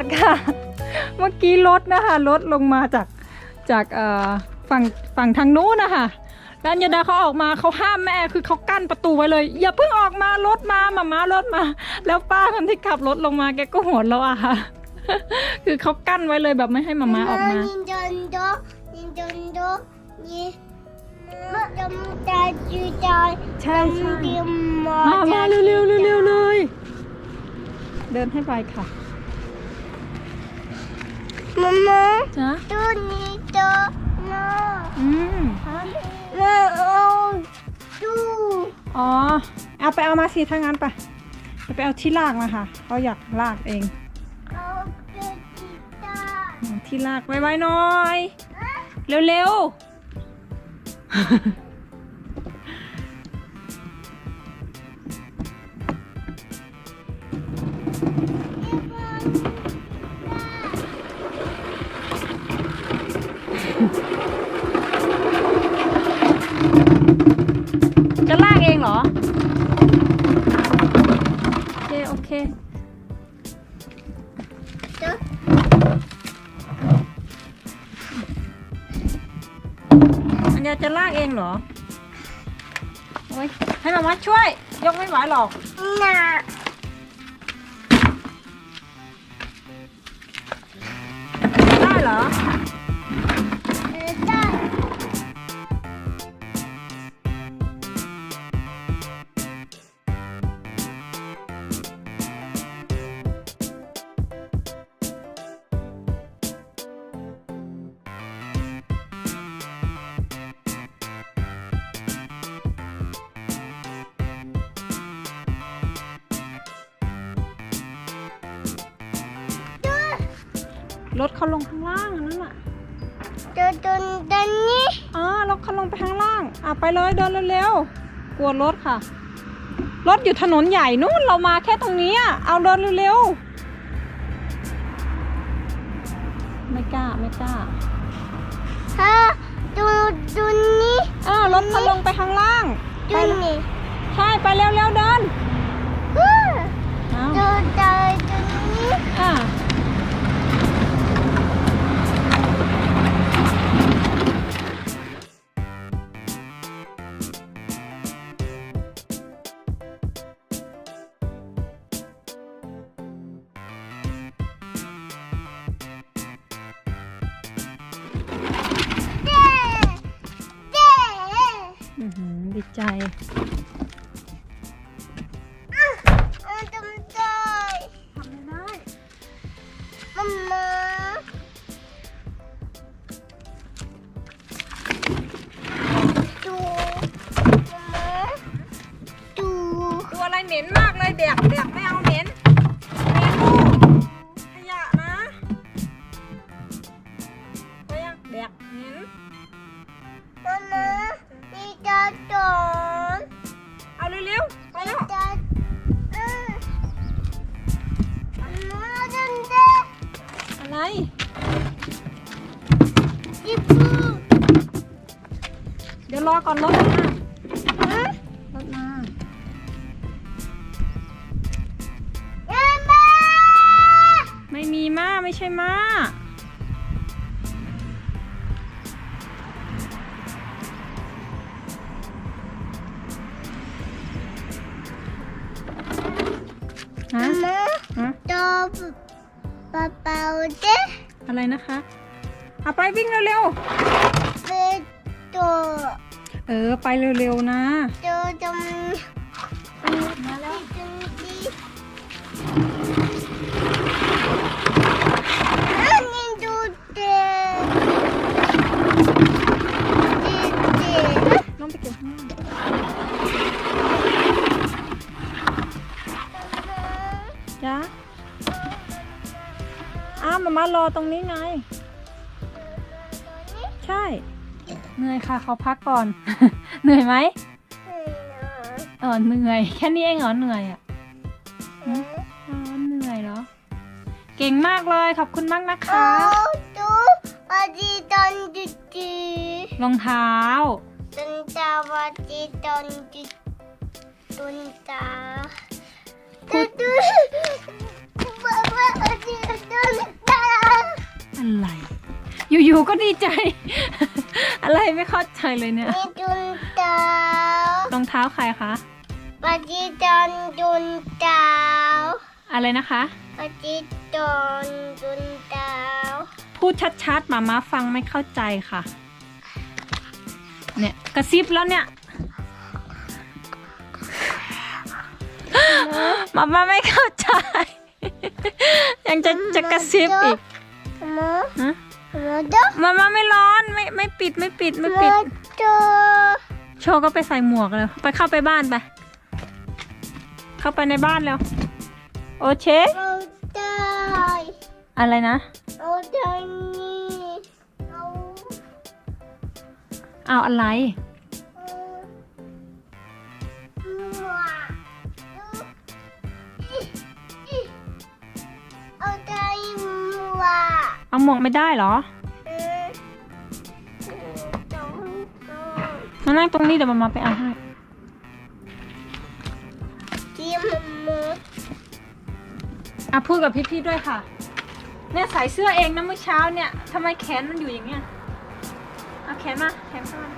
รุณสวัสดิ์ค่ะ เมื่อกี้รถนะคะรถลงมาจากจากเอ่อฝั่งฝั่งทางนู้นนะคะแล้วอัญญาดาเขาออกมาเขาห้ามแม่คือเขากั้นประตูไว้เลย อย่าเพิ่งออกมารถมาหมามารถมา แล้วป้าคนที่ขับรถลงมาแกก็หัวเราะอะค่ะ คือเขากั้นไว้เลยแบบไม่ให้หมามาออกมา Nintendo, Nintendo, ni Madam ta chú ta ใช่ใช่ Dim มามาเร็วเร็วเร็วเร็วเลย เดินให้ไปค่ะ Mama, จ้ะ tu ni to no. อืม Ma oh tu. อ๋อ เอาไปเอามาสิถ้างั้นไปจะไปเอาที่ลากมาค่ะเขาอยากลากเอง Oh kita. ที่ลากไว้ๆหน่อย เร็วๆ จะลากเองเหรอ โอ้ยให้มามาช่วย ยกไม่ไหวหรอก Na. ได้เหรอ ถเขาลงข้างล่างอันนั่นน่ะ Tu tu dan ni. อ๋อรถเขาลงไปข้างล่าง อะไปเลยเดินเร็วๆกลัวรถค่ะ รถอยู่ถนนใหญ่นู่นเรามาแค่ตรงนี้อะเอาเดินเร็วๆไม่กล้าไม่กล้า Ha. Tu tu ni. อ้าวรถเขาลงไปข้างล่าง Tu ไปเลย ni. ใช่ไปเร็วๆเดิน Ha. อ้าว Tu da tu ni. อะ ดีใจ ก่อนรถมา รถมา ไม่มีมาไม่ใช่มาฮะฮะ Top. Papa udah. อะไรนะคะ เอาไปวิ่งเร็ว Betul. ๆเเออ ไปเร็วๆนะ Betul. Jam. มาแล้วน้องไปเก็บข้างจ้าอ้าวมามารอตรงนี้ไง ใช่ เหนื่อยค่ะเขาพักก่อน เหนื่อยไหมเออเหนื่อย แค่นี้เองเหรอเหนื่อยอะอ๋อเหนื่อยเหรอ เก่งมากเลยขอบคุณมากนะคะ Oh, tu adi dan dudek. รองเท้า Tentang adi dan dudek. Tentang. Put- Tutu. Baba จิตุนตาอะไร อยู่ๆก็ดีใจ อะไรไม่เข้าใจเลยเนี่ยจิตุนตารองเท้าใครคะปฏิตันตุนตาอะไรนะคะปฏิตันตุนตาพูดชัดๆหมามาฟังไม่เข้าใจค่ะ เนี่ยกระซิบแล้วเนี่ยหมามาไม่เข้าใจ ยังจะจะกระซิบอีกหมอฮะห มอจ๊ะมามาไม่ร้อนไม่ไม่ปิดไม่ปิดไม่หมปิดอจ๊ะโชว์ก็ไปใส่หมวกเลยไปเข้าไปบ้านไป เข้าไปในบ้านแล้ว โอเชหมอจ๊ะอะไรนะเอาใจนี่เอาเอาอะไร เอาหมวกไม่ได้เหรอ มานั่งตรงนี้เดี๋ยวมามาไปเอาให้ที่มันมืออะพูดกับพี่ๆด้วยค่ะ เนี่ยใส่เสื้อเองนะเมื่อเช้าเนี่ยทำไมแขนมันอยู่อย่างเงี้ย เอาแขนมา แขนเข้ามา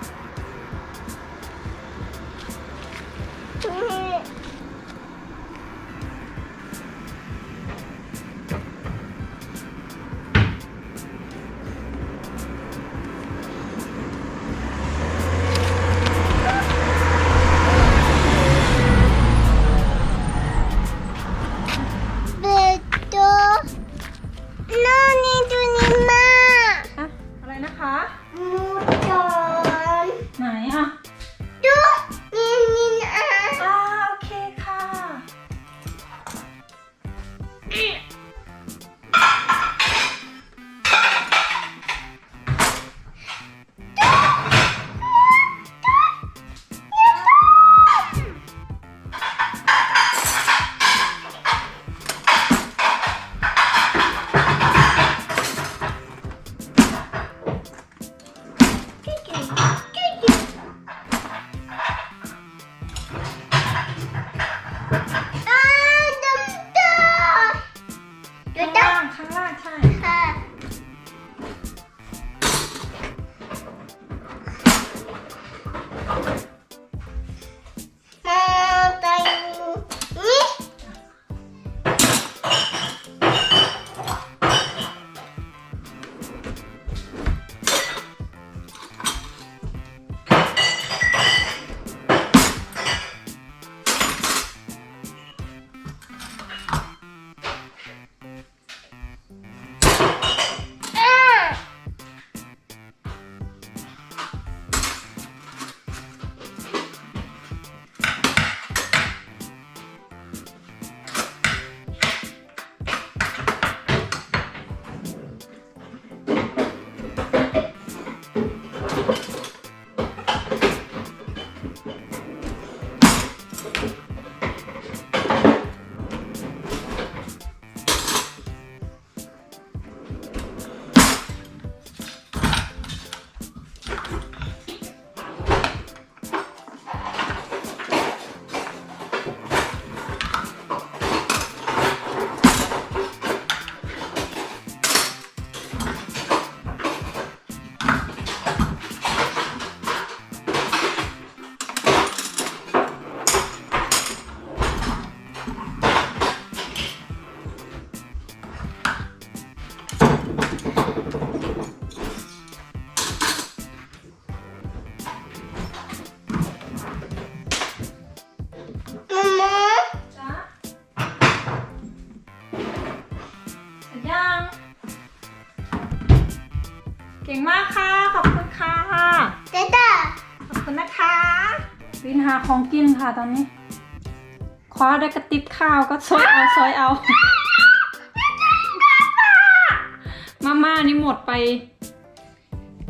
ของกินค่ะตอนนี้ คว้าได้กระติบข้าวก็ซอยเอาซอยเอา มาม่านี่หมดไป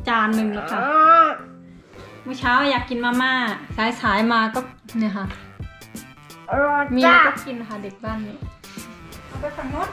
จานหนึ่งแล้วค่ะเมื่อเช้าอยากกินมาม่าสายสายๆมาก็เนี่ยค่ะรอมีจ้าก็กินค่ะเด็กบ้านนี้เอาไปฝั่งโน้น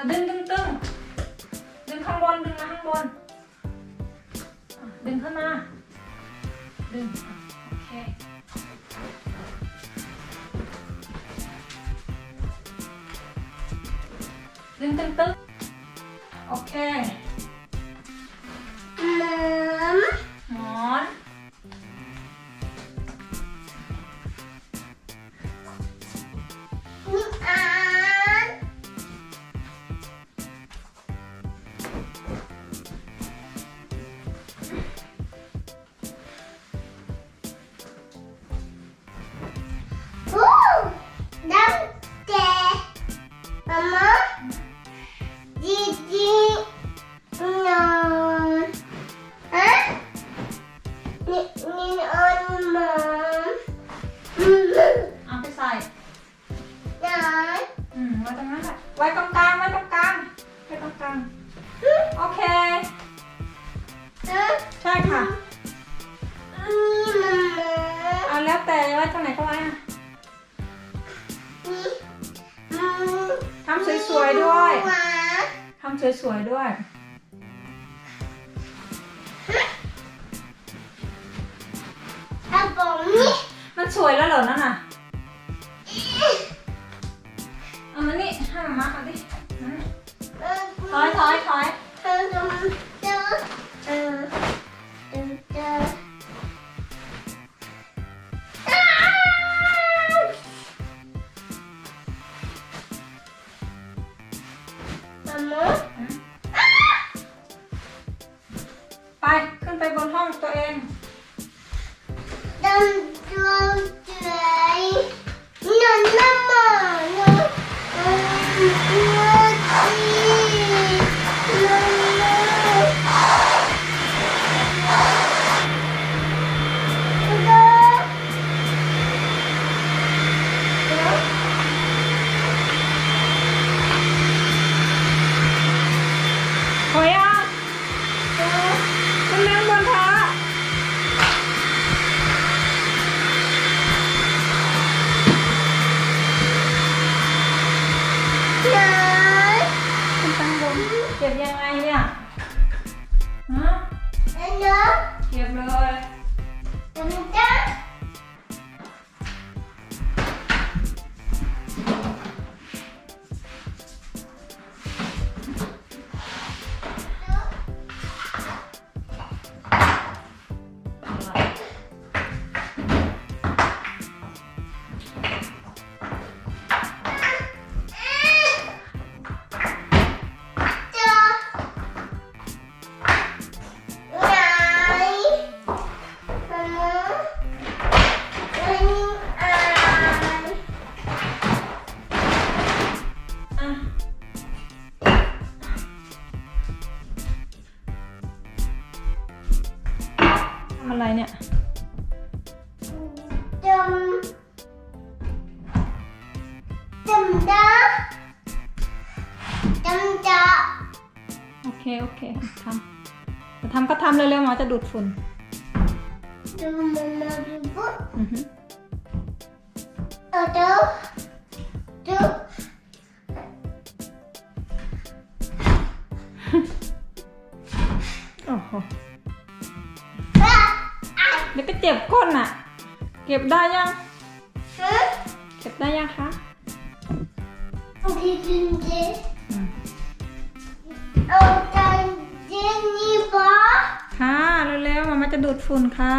อะดึงดึงดึงดึงข้างบนดึงมาข้างบนอะดึงขึ้นมา ดึงอะโอเค ดึงตึงตึงโอเค สวยๆด้วยหวานทำสวยๆด้วย เอาผมนี่มันสวยแล้วเหรอนั่นน่ะ เอามานี่ให้มามาเอาดินั่นน่ะถอยถอยถอย เออเออเออเออเออเอออ้ บนห้องตัวเอง ดำ เก็บยังไงเนี่ยฮะนอนเก็บเลยดำจ้าจ้า ดูดฝุ่นดูมามาดูปุ๊บอือฮึเอาดูดูโอ้โหอะอะเดี๋ยวก็เจ็บก้นอะ เก็บได้ยัง ฮะเก็บได้ยังคะเอาดีดีดีอืม เอาใจเจนี่บอค่ะ เร็วๆหมามาจะดูดฝุ่นค่ะ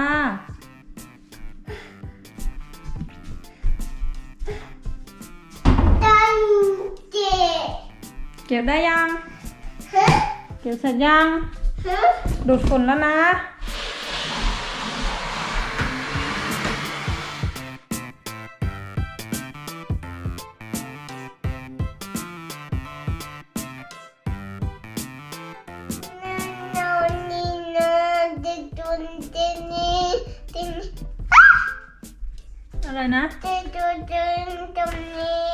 ตันเจเก็บได้ยังฮะเก็บเสร็จยังฮะดูดฝุ่นแล้วนะ อะไรนะเด็กตุนเจนตรงนี้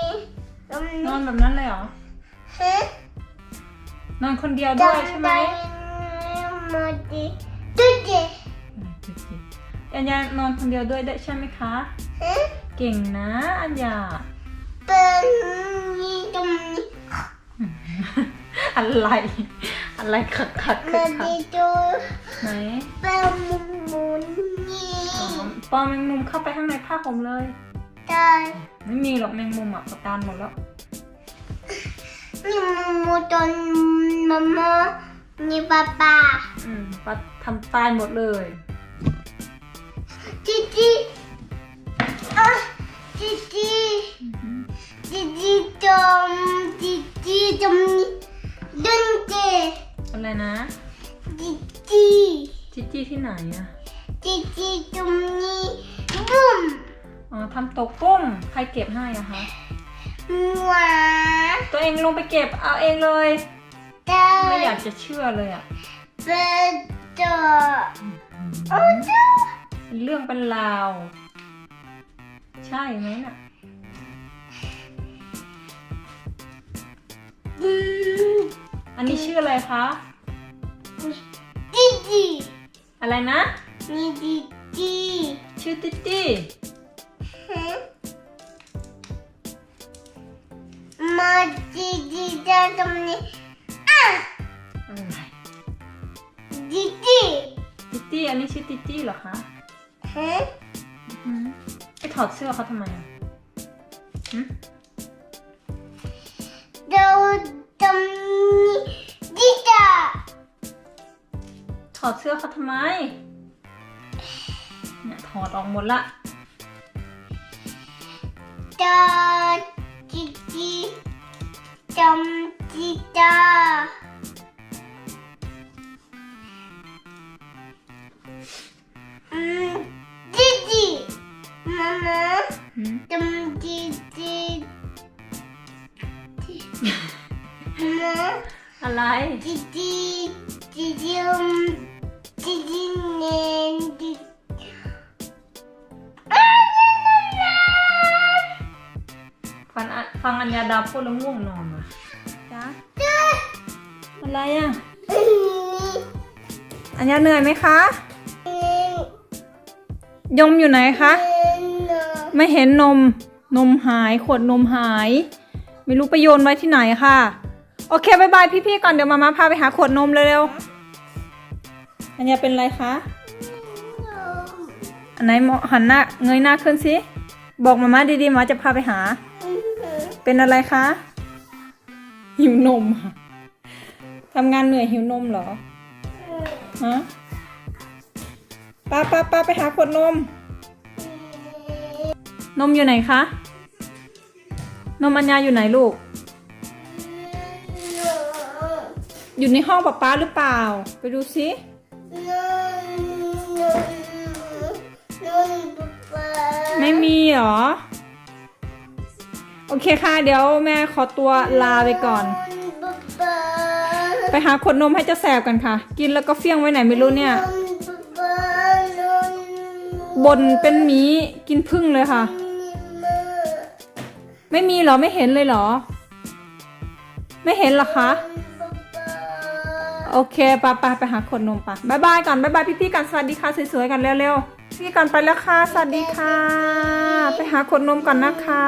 ตรงนนี้อนแบบนั้นเลยเหรอ ฮะนอนคนเดียวด้วยใช่ไหมมาดีตุ๊ดเจอัญญานอนคนเดียวด้วยได้ใช่ไหมคะ ฮะเก่งนะอัญญา เป็นนี่ตรงนี้อะไร อะไรขักขักขัมากขักดีดูไหน เป็นมุมมุนนี่อ๋ อปอแมงมุมเข้าไปข้างในผ้าห่มเลย ได้ไม่มีหรอกแมงมุมอะประการหมดแล้ว นี่มุมตอนมามานี่ป้าป้าอืมปลาทำตายหมดเลยจีจีอะจีจีจีจีจมจีจีจมนี่ดึงเจอะไรนะจีจี จิจี้ที่ไหนอะ จีจีจมนี่บุ้มอ๋อทำตกกุ้งใครเก็บให้อะคะหวาตัวเองลงไปเก็บเอาเองเลยได้ไม่อยากจะเชื่อเลยอะเป็นตัวโอ้จ้าเป็นเรื่องเป็นราว ใช่ไหมน่ะอืมอันนี้ชื่ออะไรคะ จีจีอะไรนะ นี่จีจีชื่อติ๊ตี้ฮะมาจีจีจะตรงนี้อะอะไรจีจีติ๊ตี้อันนี้ชื่อติ๊ตี้เหรอคะฮะอืมไปถอดเสื้อเขาทำไมอะหืมเราตรงนี้จีจ้าถอดเสื้อเขาทำไม เนี่ยถอดออกหมดละตาจีจีจำจีจ้าอืมจีจีมามาหืมจำจีจีมาอะไรจีจีจีจีอืมจีจีเนนจี ฟังอะฟังอัญญาดาพูดแล้วง่วงนอนว่ะจ้าจ้าอะไรอะอืมอัญญาเหนื่อยไหมคะอืมยมอยู่ไหนคะอืมเนอะไม่เห็นนม นมหาย ขวดนมหาย ไม่รู้ไปโยนไว้ที่ไหนค่ะ โอเคบายบายพี่ๆก่อนเดี๋ยวมามาพาไปหาขวดนมเร็วๆ อันยาเป็นไรคะ อันไหนหมอหันหน้าเงยหน้าขึ้นสิ บอกมาม่าดีๆมาจะพาไปหาอืม เป็นอะไรคะ หิวนมค่ะทำงานเหนื่อยหิวนมเหรอฮะป้าป้าป้าไปหาขวดนม นมอยู่ไหนคะ นมอัญญาอยู่ไหนลูก อยู่ในห้องป๊าป๊าหรือเปล่า ไปดูสิไม่มีเหรอ โอเคค่ะ เดี๋ยวแม่ขอตัวลาไปก่อน ไปหาขวดนมให้เจ้าแสบกันค่ะ กินแล้วก็เฟี้ยงไว้ไหนไม่รู้เนี่ยบนเป็นหมีกินพึ่งเลยค่ะ ไม่มีเหรอไม่เห็นเลยเหรอ ไม่เห็นเหรอคะโอเคปะปะไปหาขวดนมปะบายบายก่อนบายบายพี่ๆกันสวัสดีค่ะสวยๆกันเร็วๆ พี่ก่อนไปแล้วค่ะ สวัสดีค่ะ ไปหาขวดนมก่อนนะคะ